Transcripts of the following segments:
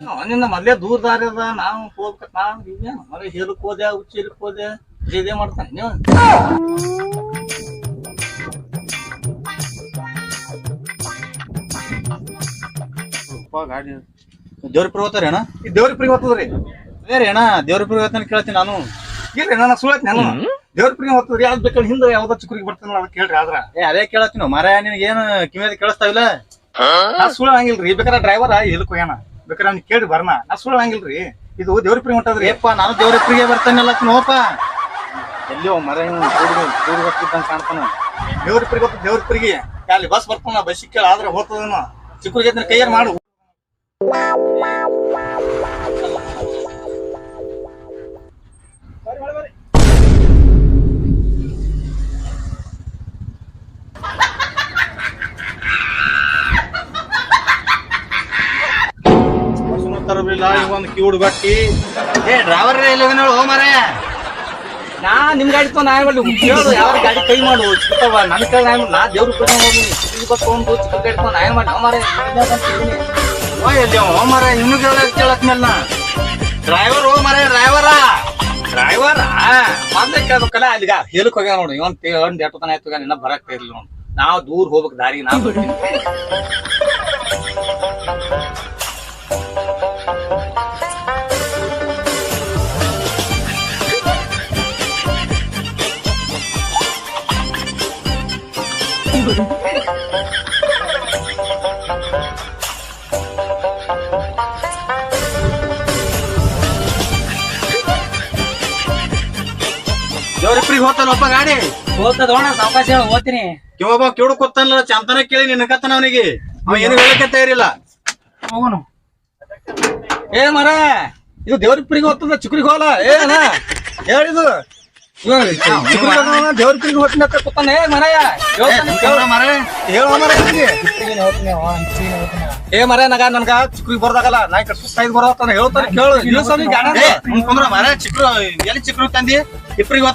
ಅವನಿಂದ ಮೊದ್ಲೇ ದೂರ ದಾರಿ ಅದ ನಾವು ಹೋಗ್ಬೇಕ ನಾವು ಈಗ ಮನೆ ಹೇಳಕ್ ಹೋದೆ ಉಚ್ಚಿಲಕ್ ಹೋದೆ ಇದೇ ಮಾಡ್ತಾನೆ ನೀವು ಗಾಡಿ. ದೇವ್ರ ಹೋಗ್ತಾರೆ ಅಣ್ಣ? ಈ ದೇವ್ರ ಪ್ರಿ ಅದೇ ರೀ ಅಣ್ಣ ದೇವ್ರ ಹೋಗ್ತಾನೆ ಕೇಳ್ತೀನಿ ನಾನು. ಇಲ್ರಿ ರೀ ಅಣ್ಣ ನಾನು. ದೇವ್ರ ಪ್ರಿ ಹೋಗ್ತದ್ರಿ ಯಾವ್ದು ಬೇಕಾದ್ರೆ ಹಿಂದೆ ಯಾವ್ದೋ ಚಿಕ್ಕರಿಗೆ ಬರ್ತಾನಲ್ಲ ಅದಕ್ಕೆ ಕೇಳ್ರಿ ಆದ್ರ. ಏ ಅದೇ ಕೇಳತ್ತೀನಿ ಮರ ನಿನಗೆ ಏನು ಕಿವಿಯಾದ ಕೇಳಿಸ್ತಾವಿಲ್ಲ ನಾ ಸುಳ್ಳು ಹಂಗಿಲ್ರಿ ಬೇಕಾದ್ರೆ ಡ್ರೈವರ್ ಎಲ್ಕ್ ಏನ ಬೇಕಾದ್ರೆ ಅವ್ನಿಗೆ ಕೇಳಿ ಬರ್ನ. ನಾ ಸುಳ್ಳು ಹಂಗಿಲ್ರಿ ಇದು ದೇವ್ರ ಪ್ರಿ ಹೊಂಟದ್ರಿ ಏಪ್ಪ ನಾನು ದೇವ್ರ ಪ್ರಿಗೆ ಬರ್ತಾನಲ್ಲ ನೋಪ ಎಲ್ಲಿಯೋ ಮರ ಕೂಡಿ ಬರ್ತಿದ್ದಂಗೆ ಕಾಣ್ತಾನ. ದೇವ್ರ ಪ್ರಿಗೆ ಗೊತ್ತ ದೇವ್ರ ಪ್ರಿಗೆ ಅಲ್ಲಿ ಬಸ್ ಬರ್ತಾನ ಬಸ್ ಕೇಳ ಆದ್ರೆ ಹೋಗ್ತದನ. ಚಿಕ್ಕರಿಗೆ ಕೈಯರ್ ಮಾಡು. ಬಸ್ನು ಈಗ ಒಂದು ಕಿವುಡ್ ಗಟ್ಟಿ ಏ, ಡ್ರೈವರ್ ಎಲ್ಲಿ ನೋಡು ಮರ ನಾ ನಿಮ್ ಗಾಡಿ ತಗೊಂಡ್ ನಾನು ಮಾಡಿ ಕೇಳು ಯಾವ ಗಾಡಿ ಕೈ ಮಾಡು ಚಿಕ್ಕವ ನನ್ನ ಕೈ ನಾನು ನಾ ದೇವ್ರ ಪ್ರಿ ಹೋಗಿ. ಚಿಕ್ಕ ಬಸ್ ತಗೊಂಡು ಚಿಕ್ಕ ಗಾಡಿ ನಾನು ಮಾಡಿ ಎಲ್ಲಿ ಮರ, ಇನ್ನು ಕೇಳಕ್ ಕೇಳಕ್ ಮೇಲ ಡ್ರೈವರ್ ಓ ಮರ ಡ್ರೈವರ ಡ್ರೈವರ್ ಮೊದ್ಲೇ ಕೇಳ್ಬೇಕಲ್ಲ ಅಲ್ಲಿಗ ಹೇಳಕ್ ಹೋಗ್ಯಾನ ನೋಡು. ಇವನ್ ಒಂದ್ ಎಟ್ಟು ತನ ಆಯ್ತು ನಿನ್ನ ಬರಕ್ ಇರ್ಲಿ ನೋಡು. ನಾವ್ ದೂರ ಹೋಗ್ಬೇಕು ದಾರಿ ನಾ ಬರ್ತೀನಿ ದೇವ್ರಿಪ್ರಿಗೆ ಹೋಗ್ತಾನಪ್ಪ ಗಾಡಿ? ಹೋಗ್ತದೋಣ ಸಾವಕಾಶ ಓದ್ತೀನಿ ಕಿವೊಬ್ಬ ಕಿವುಡು ಕೂತಾನಲ್ಲ ಚಂತನ ಕೇಳಿ ನಿನ್ನಕತ್ತಾನ ಅವನಿಗೆ. ಅವ ಏನು ಹೇಳಕ್ಕೆ ತಯಾರಿಲ್ಲ. ಹೋಗೋಣ ಏ ಮರ ಇದು ದೇವ್ರ ಪ್ರಿಗೆ ಹೋಗ್ತದ ಚುಕ್ರಿಗೆ ಹೋಗಲ್ಲ. ಏನ ಹೇಳಿದು ದೇವ್ರ ಕೂತಾನೆ. ಏ ಮರಯ್ಯ ಮರ ನಗ ನನ್ಗ. ಬರ್ದಾಗಲ್ಲ. ನಾ ಕಡೆ ಬರೋತಾನ ಹೇಳ್ತಾನೆ ಕೇಳು. ಗಾಡಿ. ಮರ ಚಿಕ್ರು ಎಲ್ಲಿ ಚಿಕ್ರು ತಂದಿ? ಇಪ್ರಿಗೆ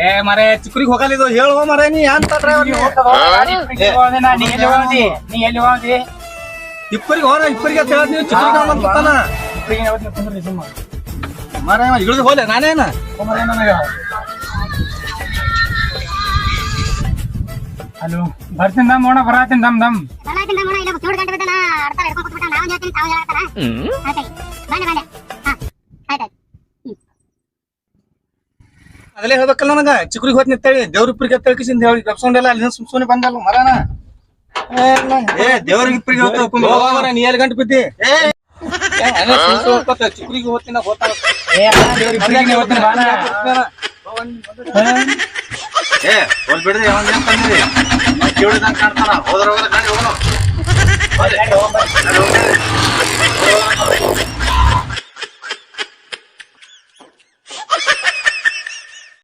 ಏ ಮರೆ ಚಿಕ್ರಿಗೆ ಹೋಗಲ್ಲ ಇದು. ಹೇಳುವ ಮರ ನೀ ಅಂತ ನೀ? ಎಲ್ಲಿ ಇಪ್ಪರಿಗೆ ಹೋರ ಇಪ್ಪರಿಗೆ ಅಂತ ಹೇಳದ್ ನೀವು ಚಿಕ್ರಿಗೆ ಹೋಗಲ್ಲ ಕೂತಾನ? ಮರ ಇಳಿದು ಹೋಲೆ ನಾನೇನ? ಹಲೋ ಬರ್ತೀನಿ ದಮ್ ಓಣ ಬರಾತೀನಿ ದಮ್ ದಮ್. ಅದಲ್ಲೇ ಹೇಳ್ಬೇಕಲ್ಲ ನನಗ ಚಿಕ್ರಿಗೆ ಹೋಗ್ತೀನಿ ಅಂತೇಳಿ ದೇವ್ರ ಇಪ್ಪರಿಗೆ ಅಂತ ಹೇಳ್ಕಿಸಿಂದ ಹೇಳಿ ಕಪ್ಸೊಂಡೆಲ್ಲ ಅಲ್ಲಿ ಸುಮ್ ಸುಮ್ಮನೆ ಬಂದಲ್ಲ ಮರನ ಏ ದೇವ್ರಿಗೆ ಇಪ್ರಿಗೆ ಹೋಗ್ತಾವ ಕುಂದ್ರ ಹೋಗೋ ನೀ ಎಲ್ಲಿ ಗಂಟೆ ಬಿದ್ದಿ? ಏ ಚಿಕ್ರಿಗೆ ಹೋಗ್ತೀನಿ ಏ ಹೋಲ್ ಬಿಡ್ರಿ ಅವನ್ ಏನ್ ತಂದ್ರಿ ಕೇಳಿದಂಗ ಕಾಣ್ತಾನ. ಹೋದ್ರ ಹೋದ್ರ ಗಾಡಿ ಹೋಗೋಣ